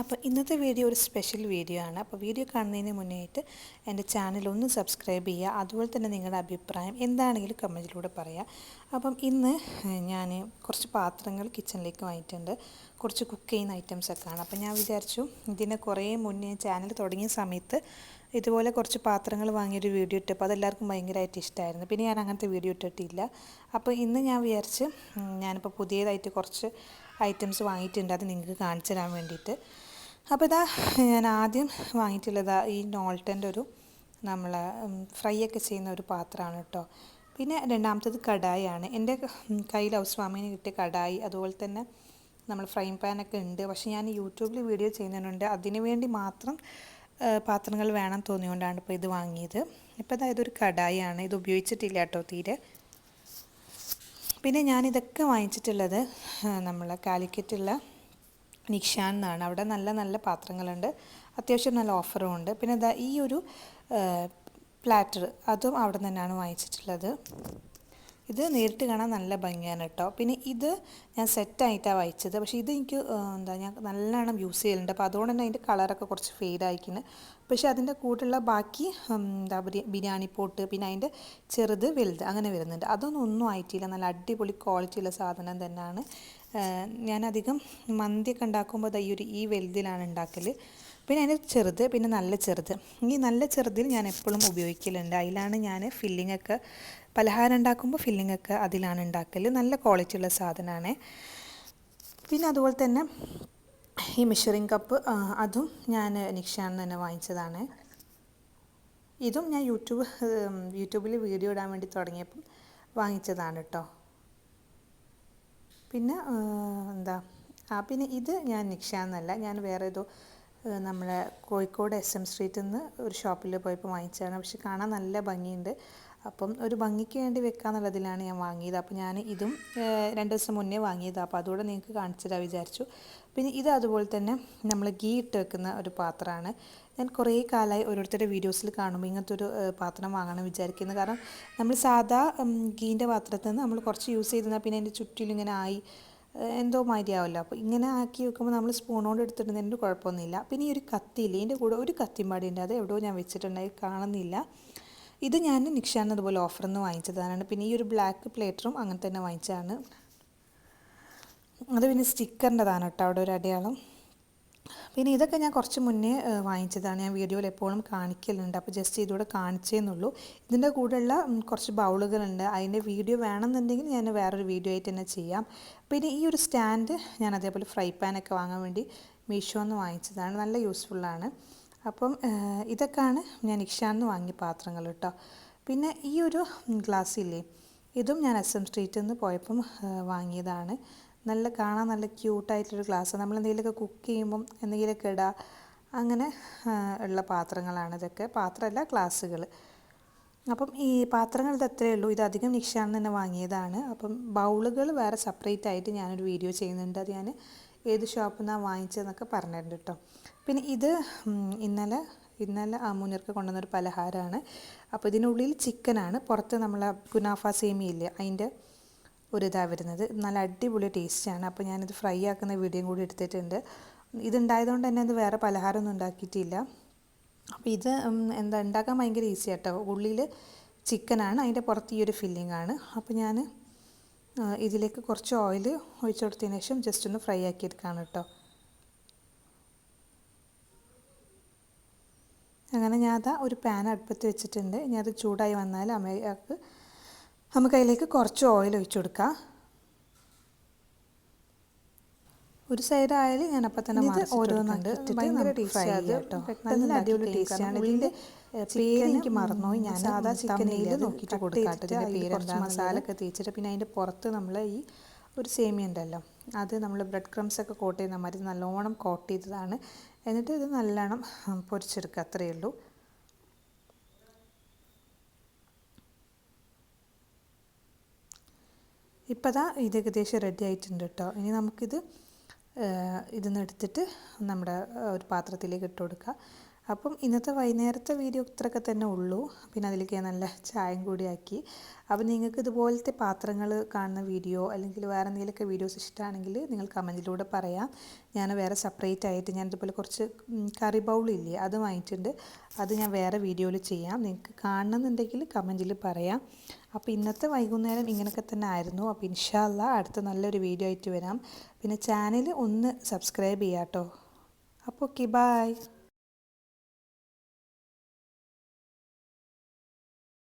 അപ്പോൾ ഇന്നത്തെ വീഡിയോ ഒരു സ്പെഷ്യൽ വീഡിയോ ആണ്. അപ്പോൾ വീഡിയോ കാണുന്നതിന് മുന്നേയിട്ട് എന്റെ ചാനൽ ഒന്ന് സബ്സ്ക്രൈബ് ചെയ്യുക. അതുപോലെ തന്നെ നിങ്ങളുടെ അഭിപ്രായം എന്താണെങ്കിലും കമന്റിലൂടെ പറയാം അപ്പം ഇന്ന് ഞാൻ കുറച്ച് പാത്രങ്ങൾ കിച്ചണിലേക്ക് വാങ്ങിയിട്ടുണ്ട്. കുറച്ച് കുക്ക് ചെയ്യുന്ന ഐറ്റംസ് ഒക്കെ ആണ് അപ്പോൾ ഞാൻ വിചാരിച്ചു ഇതിനെ കുറേ മുന്നേ ചാനൽ തുടങ്ങിയ സമയത്ത് ഇതുപോലെ കുറച്ച് പാത്രങ്ങൾ വാങ്ങിയൊരു വീഡിയോ ഇട്ടപ്പോൾ അതെല്ലാവർക്കും ഭയങ്കരമായിട്ട് ഇഷ്ടമായിരുന്നു പിന്നെ ഞാൻ അങ്ങനത്തെ വീഡിയോ ഇട്ടിട്ടില്ല. അപ്പോൾ ഇന്ന് ഞാൻ വിചാരിച്ച് ഞാനിപ്പോൾ പുതിയതായിട്ട് കുറച്ച് ഐറ്റംസ് വാങ്ങിയിട്ടുണ്ട്. അത് നിങ്ങൾക്ക് കാണിച്ചു തരാൻ വേണ്ടിയിട്ട്. അപ്പോൾ ഇതാ ഞാൻ ആദ്യം വാങ്ങിയിട്ടുള്ളത് ഈ നോൾട്ടന്റെ ഒരു നമ്മൾ ഫ്രൈ ഒക്കെ ചെയ്യുന്ന ഒരു പാത്രമാണ് കേട്ടോ. പിന്നെ രണ്ടാമത്തത് കടായാണ്. എന്റെ കയ്യിൽ ഔസ്വാമിന് കിട്ടിയ കടായി അതുപോലെ തന്നെ നമ്മൾ ഫ്രൈ പാനൊക്കെ ഉണ്ട്. പക്ഷേ ഞാൻ യൂട്യൂബിൽ വീഡിയോ ചെയ്യുന്നതിനുണ്ട്. അതിനു വേണ്ടി മാത്രം പാത്രങ്ങൾ വേണം തോന്നിയുകൊണ്ടാണ് ഇപ്പോൾ ഇത് വാങ്ങിയത്. ഇപ്പോൾ അതായത് ഒരു കടായാണ്. ഇത് ഉപയോഗിച്ചിട്ടില്ല കേട്ടോ തീരെ. പിന്നെ ഞാനിതൊക്കെ വാങ്ങിച്ചിട്ടുള്ളത് നമ്മൾ കാലിക്കറ്റുള്ള നിക്ഷാൻ എന്നാണ്. അവിടെ നല്ല നല്ല പാത്രങ്ങളുണ്ട്. അത്യാവശ്യം നല്ല ഓഫറും ഉണ്ട്. പിന്നെ ഈ ഒരു പ്ലാറ്റർ അതും അവിടെ നിന്നാണ് വാങ്ങിച്ചിട്ടുള്ളത്. ഇത് നേരിട്ട് കാണാൻ നല്ല ഭംഗിയാണ് കേട്ടോ. പിന്നെ ഇത് ഞാൻ സെറ്റായിട്ടാണ് വായിച്ചത് പക്ഷേ ഇത് എനിക്ക് എന്താ ഞാൻ നല്ലോണം യൂസ് ചെയ്യലുണ്ട്. അപ്പോൾ അതുകൊണ്ട് തന്നെ അതിന്റെ കളറൊക്കെ കുറച്ച് ഫെയ്ഡ് ആയിക്കുന്നു പക്ഷേ അതിന്റെ കൂടെയുള്ള ബാക്കി എന്താ ബിരിയാണി പോട്ട് പിന്നെ അതിന്റെ ചെറുത് വലുത് അങ്ങനെ വരുന്നുണ്ട്. അതൊന്നും ഒന്നും ആയിട്ടില്ല. നല്ല അടിപൊളി ക്വാളിറ്റി ഉള്ള സാധനം തന്നെയാണ് ഞാനധികം മന്തിയൊക്കെ ഉണ്ടാക്കുമ്പോൾ ഈ ഒരു ഈ വലുതിലാണ് ഉണ്ടാക്കൽ പിന്നെ അതിന് ചെറുത് പിന്നെ നല്ല ചെറുത്. ഈ നല്ല ചെറുതിൽ ഞാൻ എപ്പോഴും ഉപയോഗിക്കലുണ്ട്. അതിലാണ് ഞാൻ ഫില്ലിംഗ് ഒക്കെ പലഹാരം ഉണ്ടാക്കുമ്പോൾ ഫില്ലിംഗ് ഒക്കെ അതിലാണ് ഉണ്ടാക്കൽ നല്ല ക്വാളിറ്റി ഉള്ള സാധനമാണ്. പിന്നെ അതുപോലെ തന്നെ ഈ മെഷറിംഗ് കപ്പ് അതും ഞാൻ നിക്ഷാന്ന് തന്നെ വാങ്ങിച്ചതാണ്. ഇതും ഞാൻ യൂട്യൂബ് യൂട്യൂബിൽ വീഡിയോ ഇടാൻ വേണ്ടി തുടങ്ങിയപ്പം വാങ്ങിച്ചതാണ് കേട്ടോ പിന്നെ എന്താ ആ പിന്നെ ഇത് ഞാൻ നിക്ഷാന്നല്ല ഞാൻ വേറെ ഏതോ നമ്മളെ കോഴിക്കോട് എസ് എം സ്ട്രീറ്റിൽ നിന്ന് ഒരു ഷോപ്പിൽ പോയപ്പോൾ വാങ്ങിച്ചതാണ്. പക്ഷെ കാണാൻ നല്ല ഭംഗിയുണ്ട്. അപ്പം ഒരു ഭംഗിക്ക് വേണ്ടി വെക്കാന്നുള്ളതിലാണ് ഞാൻ വാങ്ങിയത്. അപ്പോൾ ഞാൻ ഇതും രണ്ട് ദിവസം മുന്നേ വാങ്ങിയത്. അപ്പോൾ അതുകൂടെ നിങ്ങൾക്ക് കാണിച്ചു തരാൻ വിചാരിച്ചു. പിന്നെ ഇത് അതുപോലെ തന്നെ നമ്മൾ ഗീ ഇട്ട് വെക്കുന്ന ഒരു പാത്രമാണ്. ഞാൻ കുറേ കാലമായി ഓരോരുത്തരുടെ വീഡിയോസിൽ കാണുമ്പോൾ ഇങ്ങനത്തെ ഒരു പാത്രം വാങ്ങണം വിചാരിക്കുന്നത് കാരണം നമ്മൾ സാധാ ഗീന്റെ പാത്രത്തിൽ നിന്ന് നമ്മൾ കുറച്ച് യൂസ് ചെയ്തിരുന്നാൽ പിന്നെ അതിന്റെ ചുറ്റിലും ഇങ്ങനെ ആയി എന്തോ മാതിരിയാവല്ലോ. അപ്പോൾ ഇങ്ങനെ ആക്കി വെക്കുമ്പോൾ നമ്മൾ സ്പൂണോട് എടുത്തിടുന്നതിന്റെ കുഴപ്പമൊന്നുമില്ല. പിന്നെ ഈ ഒരു കത്തിയില്ലേ ഇതിന്റെ കൂടെ ഒരു കത്തിമ്പാടി ഉണ്ട് അത് എവിടെയോ ഞാൻ വെച്ചിട്ടുണ്ടായി കാണുന്നില്ല. ഇത് ഞാൻ നിക്ഷാൻ അതുപോലെ ഓഫറിൽ നിന്ന് വാങ്ങിച്ചതാണ്. പിന്നെ ഈ ഒരു ബ്ലാക്ക് പ്ലേറ്ററും അങ്ങനെ തന്നെ വാങ്ങിച്ചതാണ്. അത് പിന്നെ സ്റ്റിക്കറിന്റെതാണ് കേട്ടോ അവിടെ ഒരു അടയാളം. പിന്നെ ഇതൊക്കെ ഞാൻ കുറച്ച് മുന്നേ വാങ്ങിച്ചതാണ്. ഞാൻ വീഡിയോയിൽ എപ്പോഴും കാണിക്കലുണ്ട്. അപ്പോൾ ജസ്റ്റ് ഇതൂടെ കാണിച്ചേന്നുള്ളൂ. ഇതിന്റെ കൂടെയുള്ള കുറച്ച് ബൗളുകളുണ്ട്. അതിന്റെ വീഡിയോ വേണമെന്നുണ്ടെങ്കിൽ ഞാൻ വേറൊരു വീഡിയോ ആയിട്ട് തന്നെ ചെയ്യാം. പിന്നെ ഈ ഒരു സ്റ്റാൻഡ് ഞാൻ അതേപോലെ ഫ്രൈ പാനൊക്കെ വാങ്ങാൻ വേണ്ടി മീഷോന്ന് വാങ്ങിച്ചതാണ്. നല്ല യൂസ്ഫുള്ളാണ്. അപ്പം ഇതൊക്കെയാണ് ഞാൻ ഇഷാന്ന് വാങ്ങിയ പാത്രങ്ങൾ കേട്ടോ. പിന്നെ ഈ ഒരു ഗ്ലാസ് ഇല്ലേ ഇതും ഞാൻ എസ് എം സ്ട്രീറ്റിൽ നിന്ന് പോയപ്പം വാങ്ങിയതാണ്. നല്ല കാണാൻ നല്ല ക്യൂട്ടായിട്ടുള്ളൊരു ഗ്ലാസ്. നമ്മൾ എന്തെങ്കിലുമൊക്കെ കുക്ക് ചെയ്യുമ്പം എന്തെങ്കിലുമൊക്കെ ഇടുക അങ്ങനെ ഉള്ള പാത്രങ്ങളാണ് ഇതൊക്കെ. പാത്രമല്ല ഗ്ലാസ്സുകൾ. അപ്പം ഈ പാത്രങ്ങൾ ഇത് അത്രയേ ഉള്ളൂ. ഇത് അധികം നിക്ഷാൻ തന്നെ വാങ്ങിയതാണ്. അപ്പം ബൗളുകൾ വേറെ സെപ്പറേറ്റ് ആയിട്ട് ഞാനൊരു വീഡിയോ ചെയ്യുന്നുണ്ട്. അത് ഞാൻ ഏത് ഷോപ്പിൽ നിന്നാണ് വാങ്ങിച്ചതെന്നൊക്കെ പറഞ്ഞിട്ടുണ്ട് കേട്ടോ പിന്നെ ഇത് ഇന്നലെ ഇന്നലെ മുന്നേർക്ക് കൊണ്ടുവന്നൊരു പലഹാരമാണ്. അപ്പോൾ ഇതിനുള്ളിൽ ചിക്കനാണ് പുറത്ത് നമ്മളെ കുനാഫ സേമിയില്ലേ അതിന്റെ ഒരു ഇതാണ് വരുന്നത്. നല്ല അടിപൊളി ടേസ്റ്റാണ് അപ്പോൾ ഞാനിത് ഫ്രൈ ആക്കുന്ന വീഡിയോയും കൂടി എടുത്തിട്ടുണ്ട്. ഇതുണ്ടായതുകൊണ്ട് തന്നെ അത് വേറെ പലഹാരമൊന്നും ഉണ്ടാക്കിയിട്ടില്ല. അപ്പോൾ ഇത് എന്താ ഉണ്ടാക്കാൻ ഭയങ്കര ഈസി ആട്ടോ. ഉള്ളിൽ ചിക്കനാണ് അതിന്റെ പുറത്ത് ഈ ഒരു ഫില്ലിംഗ് ആണ്. അപ്പോൾ ഞാൻ ഇതിലേക്ക് കുറച്ച് ഓയിൽ ഒഴിച്ചു കൊടുത്തതിന് ശേഷം ജസ്റ്റ് ഒന്ന് ഫ്രൈ ആക്കി എടുക്കുകയാണ് കേട്ടോ. അങ്ങനെ ഞാൻ അതാ ഒരു പാൻ അടുപ്പത്ത് വെച്ചിട്ടുണ്ട്. ഇനി അത് ചൂടായി വന്നാൽ അമ്മയ്ക്ക് നമുക്ക് അതിലേക്ക് കുറച്ച് ഓയിൽ ഒഴിച്ചു കൊടുക്കാം. ഒരു സൈഡ് ആയാലും ഞാൻ അപ്പം തന്നെ ഇത് ഓരോന്നുണ്ട് ഭയങ്കര ടേസ്റ്റാണ് കേട്ടോ. നല്ല അടിപൊളി ടേസ്റ്റാണ് ഇതിന്റെ പേര് എനിക്ക് മറന്നുപോയി. ഞാൻ സാധാ ചിക്കനിൽ നോക്കിയിട്ട് കൊടുക്കാട്ടോ. ഇതിന്റെ പേര് കുറച്ച് മസാല ഒക്കെ തേച്ചിട്ട് പിന്നെ അതിന്റെ പുറത്ത് നമ്മൾ ഈ ഒരു സേമിയ ഉണ്ടല്ലോ. അത് നമ്മൾ ബ്രെഡ് ക്രംസ് ഒക്കെ കോട്ട് ചെയ്യുന്ന മാതിരി നല്ലോണം കോട്ട് ചെയ്തതാണ്. എന്നിട്ട് ഇത് നല്ലോണം പൊരിച്ചെടുക്കുക. അത്രയേ ഉള്ളൂ. ഇപ്പോൾ ദാ ഇത് ഏകദേശം റെഡി ആയിട്ടുണ്ട് കേട്ടോ ഇനി നമുക്കിത് ഇതിന്ന് എടുത്തിട്ട് നമ്മുടെ ഒരു പാത്രത്തിലേക്ക് ഇട്ട് കൊടുക്കുക അപ്പം ഇന്നത്തെ വൈകുന്നേരത്തെ വീഡിയോ ഇത്രയൊക്കെ തന്നെ ഉള്ളൂ. പിന്നെ അതിലേക്ക് നല്ല ചായയും കൂടി ആക്കി. അപ്പം നിങ്ങൾക്ക് ഇതുപോലത്തെ പാത്രങ്ങൾ കാണുന്ന വീഡിയോ അല്ലെങ്കിൽ വേറെ എന്തെങ്കിലുമൊക്കെ വീഡിയോസ് ഇഷ്ടമാണെങ്കിൽ നിങ്ങൾ കമന്റിലൂടെ പറയാം. ഞാൻ വേറെ സെപ്പറേറ്റ് ആയിട്ട് ഞാൻ ഇതുപോലെ കുറച്ച് കറി ബൗളില്ലേ അത് വാങ്ങിയിട്ടുണ്ട്. അത് ഞാൻ വേറെ വീഡിയോയിൽ ചെയ്യാം. നിങ്ങൾക്ക് കാണണമെന്നുണ്ടെങ്കിൽ കമന്റിൽ പറയാം. അപ്പോൾ ഇന്നത്തെ വൈകുന്നേരം ഇങ്ങനെയൊക്കെ തന്നെ ആയിരുന്നു. അപ്പോൾ ഇൻഷാല്ല അടുത്ത നല്ലൊരു വീഡിയോ ആയിട്ട് വരാം. പിന്നെ ചാനൽ ഒന്ന് സബ്സ്ക്രൈബ് ചെയ്യാം കേട്ടോ അപ്പോൾ ഓക്കെ ബായ്